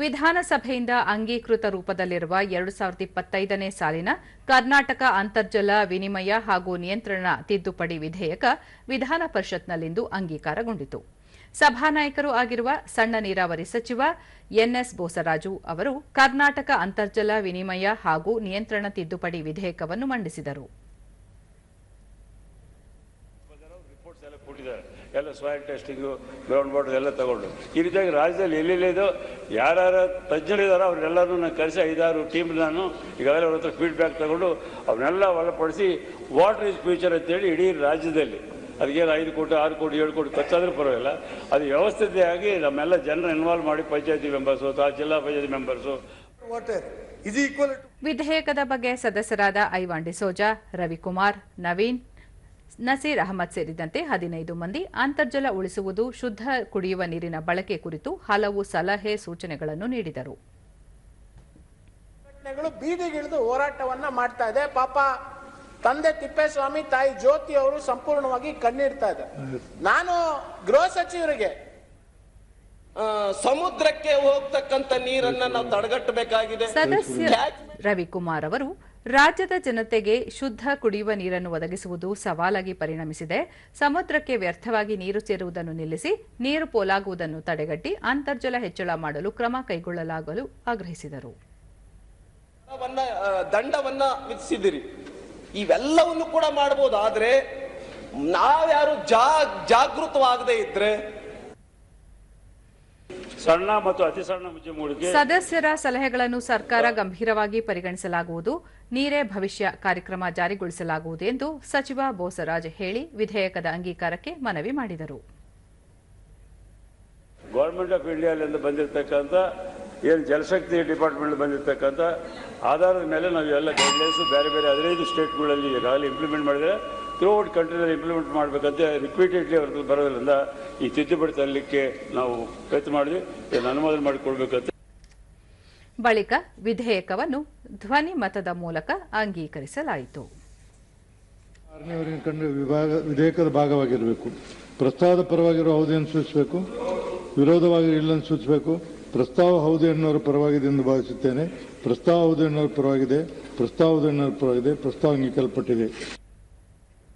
ವಿಧಾನಸಭೆಯಿಂದ ಅಂಗೀಕೃತ ರೂಪದಲ್ಲಿರುವ ಎರಡು ಸಾವಿರದ ಇಪ್ಪತ್ತೈದನೇ ಸಾಲಿನ ಕರ್ನಾಟಕ ಅಂತರ್ಜಲ ವಿನಿಮಯ ಹಾಗೂ ನಿಯಂತ್ರಣ ತಿದ್ದುಪಡಿ ವಿಧೇಯಕ ವಿಧಾನ ಪರಿಷತ್ನಲ್ಲಿಂದು ಅಂಗೀಕಾರಗೊಂಡಿತು. ಸಭಾನಾಯಕರೂ ಆಗಿರುವ ಸಣ್ಣ ನೀರಾವರಿ ಸಚಿವ ಎನ್ಎಸ್ ಬೋಸರಾಜು ಅವರು ಕರ್ನಾಟಕ ಅಂತರ್ಜಲ ವಿನಿಮಯ ಹಾಗೂ ನಿಯಂತ್ರಣ ತಿದ್ದುಪಡಿ ವಿಧೇಯಕವನ್ನು ಮಂಡಿಸಿದರು. ರಿಪೋರ್ಟ್ಸ್ ಎಲ್ಲ ಕೊಟ್ಟಿದ್ದಾರೆ. ಎಲ್ಲ ಸಾಯಿಲ್ ಟೆಸ್ಟಿಂಗು ಗ್ರೌಂಡ್ ವಾಟರ್ ಎಲ್ಲ ತಗೊಂಡು. ಈ ರೀತಿಯಾಗಿ ರಾಜ್ಯದಲ್ಲಿ ಎಲ್ಲೆಲ್ಲಿದೋ ಯಾರ್ಯಾರ ತಜ್ಞರಿದ್ದಾರೋ ಅವ್ರನ್ನೆಲ್ಲರೂ ನಾನು ಕರೆಸಿ ಐದಾರು ಟೀಮ್ ನಾನು ಈಗಾಗಲೇ ಅವ್ರ ಹತ್ರ ಫೀಡ್ಬ್ಯಾಕ್ ತಗೊಂಡು ಅವನ್ನೆಲ್ಲ ಒಳಪಡಿಸಿ ವಾಟರ್ ಇಸ್ ಫ್ಯೂಚರ್ ಅಂತೇಳಿ ಇಡೀ ರಾಜ್ಯದಲ್ಲಿ. ಅದಕ್ಕೇನು ಐದು ಕೋಟಿ ಆರು ಕೋಟಿ ಏಳು ಕೋಟಿ ಖರ್ಚಾದರೂ ಪರವಾಗಿಲ್ಲ. ಅದು ವ್ಯವಸ್ಥಿತೆಯಾಗಿ ನಮ್ಮೆಲ್ಲ ಜನರ ಇನ್ವಾಲ್ವ್ ಮಾಡಿ ಪಂಚಾಯತಿ ಮೆಂಬರ್ಸು ಅಥವಾ ಜಿಲ್ಲಾ ಪಂಚಾಯತಿ members water is equal to ವಿಧೇಯಕದ ಬಗ್ಗೆ ಸದಸ್ಯರಾದ ಐವಾನ್ ಡಿಸೋಜಾ ರವಿಕುಮಾರ್ ನವೀನ್ ನಸೀರ್ ಅಹಮದ್ ಸೇರಿದಂತೆ ಹದಿನೈದು ಮಂದಿ ಅಂತರ್ಜಲ ಉಳಿಸುವುದು ಶುದ್ಧ ಕುಡಿಯುವ ನೀರಿನ ಬಳಕೆ ಕುರಿತು ಹಲವು ಸಲಹೆ ಸೂಚನೆಗಳನ್ನು ನೀಡಿದರು. ಬೀದಿಗಿಳಿದು ಹೋರಾಟವನ್ನ ಮಾಡ್ತಾ ಇದೆ. ಪಾಪ ತಂದೆ ತಿಪ್ಪೇಸ್ವಾಮಿ ತಾಯಿ ಜ್ಯೋತಿ ಅವರು ಸಂಪೂರ್ಣವಾಗಿ ಕಣ್ಣಿಡ್ತಾ ಇದೆ. ನಾನು ಗೃಹ ಸಚಿವರಿಗೆ ಸಮುದ್ರಕ್ಕೆ ಹೋಗ್ತಕ್ಕಂಥ ನೀರನ್ನ ನಾವು ತಡೆಗಟ್ಟಬೇಕಾಗಿದೆ. ಸದಸ್ಯ ರವಿಕುಮಾರ್ ಅವರು ರಾಜ್ಯದ ಜನತೆಗೆ ಶುದ್ಧ ಕುಡಿಯುವ ನೀರನ್ನು ಒದಗಿಸುವುದು ಸವಾಲಾಗಿ ಪರಿಣಮಿಸಿದೆ. ಸಮುದ್ರಕ್ಕೆ ವ್ಯರ್ಥವಾಗಿ ನೀರು ಸೇರುವುದನ್ನು ನಿಲ್ಲಿಸಿ ನೀರು ಪೋಲಾಗುವುದನ್ನು ತಡೆಗಟ್ಟಿ ಅಂತರ್ಜಲ ಹೆಚ್ಚಳ ಮಾಡಲು ಕ್ರಮ ಕೈಗೊಳ್ಳಲಾಗಲು ಆಗ್ರಹಿಸಿದರು. ದಂಡವನ್ನ ವಿಧಿಸಿದಿರಿ ಇವೆಲ್ಲವನ್ನು ಕೂಡ ಮಾಡಬಹುದು, ಆದ್ರೆ ನಾವ್ಯಾರು ಜಾಗೃತವಾಗದೇ ಇದ್ರೆ ಸಣ್ಣ ಮತ್ತು ಅತಿ ಸಣ್ಣ ಉದ್ಯಮಗಳಿಗೆ ಸದಸ್ಯರ ಸಲಹೆಗಳನ್ನು ಸರ್ಕಾರ ಗಂಭೀರವಾಗಿ ಪರಿಗಣಿಸಲಾಗುವುದು. ನೀರೇ ಭವಿಷ್ಯ ಕಾರ್ಯಕ್ರಮ ಜಾರಿಗೊಳಿಸಲಾಗುವುದು ಎಂದು ಸಚಿವ ಬೋಸರಾಜ್ ಹೇಳಿ ವಿಧೇಯಕದ ಅಂಗೀಕಾರಕ್ಕೆ ಮನವಿ ಮಾಡಿದರು. ಗೌರ್ಮೆಂಟ್ ಆಫ್ ಇಂಡಿಯಾದಿಂದ ಬಂದಿರತಕ್ಕಂಥ ಏನು ಜಲಶಕ್ತಿ ಡಿಪಾರ್ಟ್ಮೆಂಟ್ ಬಂದಿರತಕ್ಕಂಥ ಆಧಾರದ ಮೇಲೆ ನಾವು ಎಲ್ಲ ಗೈಡ್ಲೈನ್ಸು ಬೇರೆ ಬೇರೆ ಹದಿನೈದು ಸ್ಟೇಟ್ಗಳಲ್ಲಿ ಈಗಾಗಲೇ ಇಂಪ್ಲಿಮೆಂಟ್ ಮಾಡಿದರೆ ಔಟ್ ಕಂಟ್ರಿನಲ್ಲಿ ಇಂಪ್ಲಿಮೆಂಟ್ ಮಾಡಬೇಕಂತ ರಿಪೀಟೆಡ್ಲಿ ಅವ್ರಿಗೆ ಬರೋದ್ರಿಂದ ಈ ತಿದ್ದುಪಡಿ ತರಲಿಕ್ಕೆ ನಾವು ಪ್ರಯತ್ನ ಮಾಡಿದ್ವಿ. ಇದನ್ನು ಅನುಮೋದನೆ ಮಾಡಿಕೊಡ್ಬೇಕಂತ. ಬಳಿಕ ವಿಧೇಯಕವನ್ನು ಧ್ವನಿ ಮತದ ಮೂಲಕ ಅಂಗೀಕರಿಸಲಾಯಿತು. ವಿಭಾಗ ವಿಧೇಯಕದ ಭಾಗವಾಗಿರಬೇಕು. ಪ್ರಸ್ತಾವದ ಪರವಾಗಿರುವ ಹೌದೆಯನ್ನು ಸೂಚಿಸಬೇಕು. ವಿರೋಧವಾಗಿ ಇಲ್ಲ ಸೂಚಿಸಬೇಕು. ಪ್ರಸ್ತಾವ ಹೌದು ಎನ್ನುವರ ಪರವಾಗಿದೆ ಎಂದು ಭಾವಿಸುತ್ತೇನೆ. ಪ್ರಸ್ತಾವ ಹೌದು ಎನ್ನುವರ ಪರವಾಗಿದೆ. ಪ್ರಸ್ತಾವ ಹೌದು ಎನ್ನುವರ ಪರವಾಗಿದೆ. ಪ್ರಸ್ತಾವ ಅಂಗೀಕರಿಸಲ್ಪಟ್ಟಿದೆ.